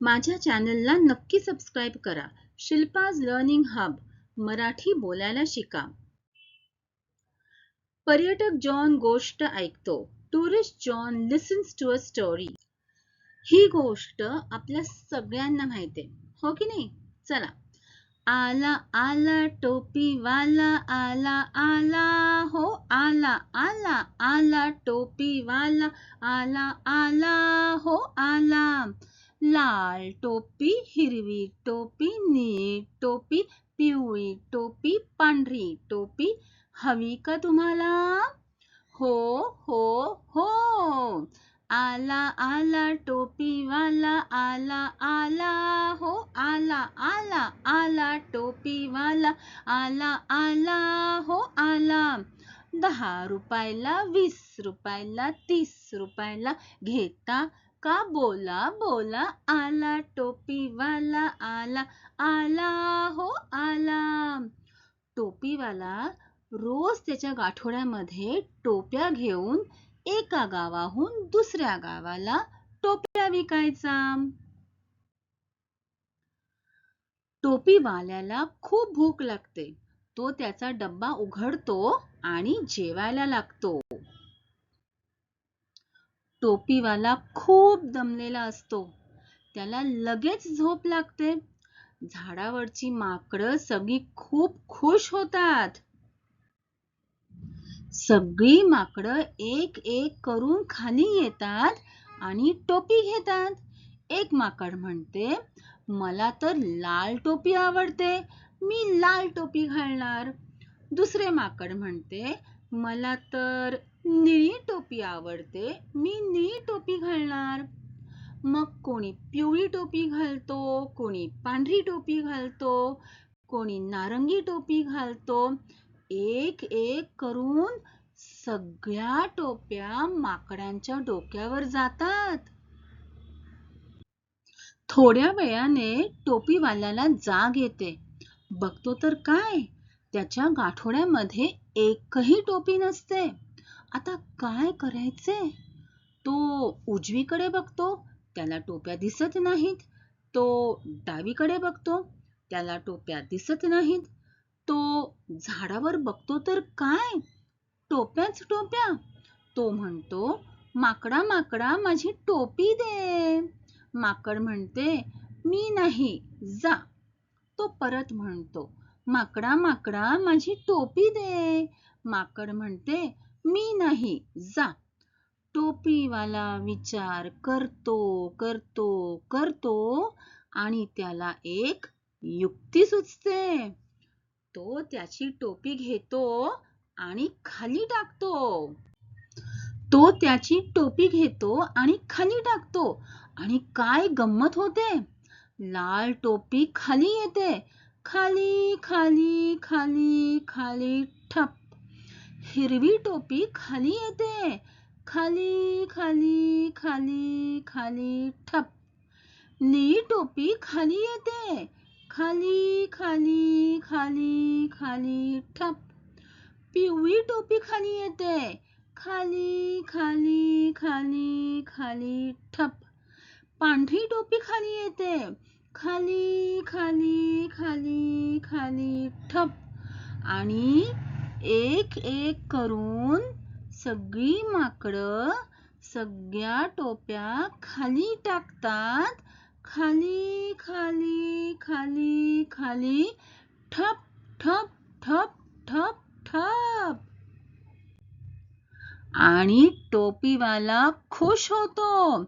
माझ्या चॅनलला नक्की सबस्क्राईब करा. शिल्पाज लर्निंग हब मराठी बोलायला शिका. पर्यटक जॉन गोष्ट ऐकतो. Tourist John listens to a story. ही गोष्ट आपल्या सगळ्यांना माहिती आहे. हो की नाही? चला. आला आला टोपीवाला आला आला हो आला आला आला टोपीवाला आला आला हो आला. लाल टोपी हिरवी टोपी निळी टोपी पिवळी टोपी पांढरी टोपी. हवी का तुम्हाला? हो हो हो. आला आला टोपीवाला आला आला. हो आला आला आला टोपीवाला आला आला. हो आला. दहा रुपयाला वीस रुपयाला तीस रुपयाला घेता का बोला बोला आला टोपीवाला आला आला हो आला. टोपीवाला रोज त्याच्या गाठोड्यामध्ये टोप्या घेऊन एका गावाहून दुसऱ्या गावाला टोप्या विकायचा. टोपीवाल्याला खूप भूक लागते. तो त्याचा डब्बा उघडतो आणि जेवायला लागतो. टोपीवाला खूप दमलेला असतो. त्याला लगेच झोप लागते. झाडावरची माकडं सगळी खूप खुश होतात. सगळी माकडं एक एक करून खाली येतात आणि टोपी घेतात. एक माकड म्हणते मला तर लाल टोपी आवडते. मी लाल टोपी घालणार. दुसरे माकड म्हणते मला तर निळी टोपी आवडते मी निळी टोपी घालणार. मग कोणी पिवळी टोपी घालतो कोणी पांढरी टोपी घालतो कोणी नारंगी टोपी घालतो. एक एक करून सगळ्या टोप्या माकडांच्या डोक्यावर जातात. थोड्या वेळाने टोपीवाल्याला जाग येते. बघतो तर काय? त्याच्या गाठोड्यामध्ये एकही टोपी नसते. आता काय करायचे? तो उजवीकडे बघतो त्याला टोप्या दिसत नाहीत. तो डावीकडे बघतो त्याला टोप्या दिसत नाहीत. तो झाडावर बघतो तर काय? टोप्याच टोप्या. तो म्हणतो माकडा माकडा माझी टोपी दे. माकड म्हणते मी नाही जा. तो परत म्हणतो माकडा माकडा माझी टोपी दे. माकड म्हणते मी नाही. जा. टोपीवाला विचार करतो करतो करतो आणि त्याला एक युक्ती सुचते. तो त्याची टोपी घेतो आणि खाली टाकतो. तो त्याची टोपी घेतो आणि खाली टाकतो आणि काय गंमत होते? लाल टोपी खाली येते. खाली खाली खाली खाली ठप. हिरवी टोपी खाली येते खाली खाली खाली खाली ठप निळी टोपी खाली येते खाली खाली खाली खाली ठप पिवळी टोपी खाली येते खाली खाली खाली खाली ठप पांढरी टोपी खाली येते खाली खाली खाली खाली ठप आणि एक एक करून सगळी माकडं सगळ्या टोप्या खाली टाकतात. खाली खाली खाली खाली ठप ठप ठप ठप ठप. आणि टोपीवाला खुश होतो.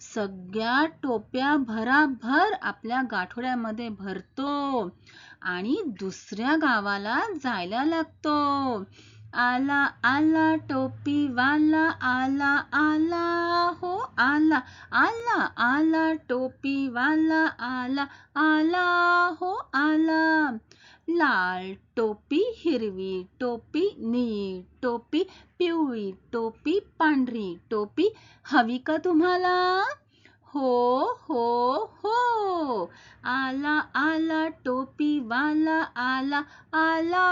सगळ्या टोप्या भराभर आपल्या गाठोड्यामध्ये भरतो आणि दुसऱ्या गावाला जायला लागतो. आला आला टोपीवाला आला आला हो आला आला आला टोपीवाला आला आला हो आला. लाल टोपी हिरवी टोपी निळी टोपी पिवळी टोपी पांढरी टोपी. हवी का तुम्हाला? हो हो हो. आला आला टोपीवाला आला आला.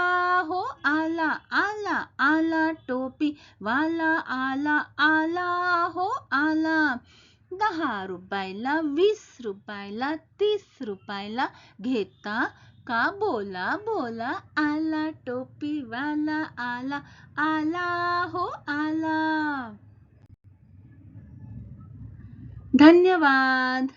हो आला आला आला टोपी वाला आला आला. हो आला. दहा रुपयाला वीस रुपयाला तीस रुपयाला घेता का? बोला बोला आला टोपीवाला आला आला हो आला. धन्यवाद.